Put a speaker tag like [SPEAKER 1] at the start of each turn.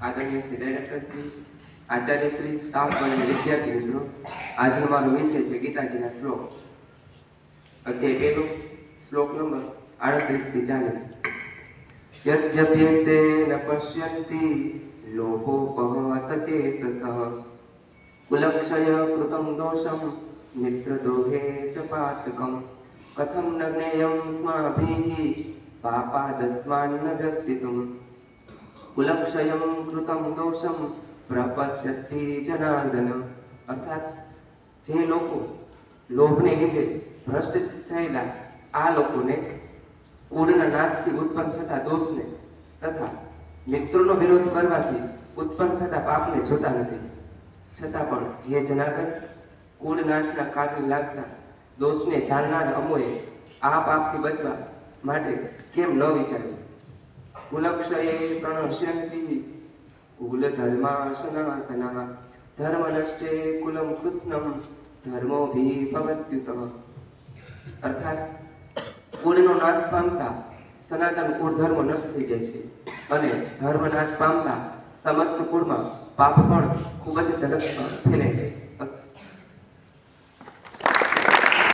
[SPEAKER 1] આદરણીય શ્રી ડાયરેક્ટરશ્રી આચાર્યશ્રી આચાર્ય શ્રી સ્ટાફ અને વિદ્યાર્થી મિત્રો આજે અમારો વિષય છે ગીતાજીના શ્લોક. અધ્યાય પહેલો શ્લોક નંબર આડત્રીસથી ચાલીસ. યદ્યપ્યતે ન પશ્યન્તિ લોભોપહત ચેતસ. કુલક્ષય કૃતમ દોષમ મિત્રદોહે ચ પાતકમ. કથમ ન જ્ઞેયમ સ્માભિः પાપાદસ્વાન્ન વ્યક્તિતુમ કુલક્ષયમ કૃતમ દોષમ પ્રપશ્યતિ જનાર્દન અર્થાત જે લોકો લોભને લીધે ભ્રષ્ટ થયેલા, આ લોકોને કુળના નાશથી ઉત્પન્ન થતા દોષને તથા મિત્રોનો વિરોધ કરવાથી ઉત્પન્ન થતા પાપને જોતા નથી. છતાં પણ હે જનાર્દન, કુળ નાશના કારણે લાગતા દોષને જાણનાર અમોએ આ પાપથી બચવા માટે કેમ ન વિચાર્યું? કુલક્ષયે પ્રણશ્યંતિ કુલ ધર્મા સનાતના ધર્મ નષ્ટે કુલમ કૃત્સ્નમ ધર્મો ભી ભવત્યુતમ અર્થાત કુળનો નાશ પામતા સનાતન કુળ ધર્મ નષ્ટ થઈ જાય છે અને ધર્મ નાશ પામતા સમસ્ત કુળમાં પાપ પણ ખૂબ જ ઝડપથી ફેલાય છે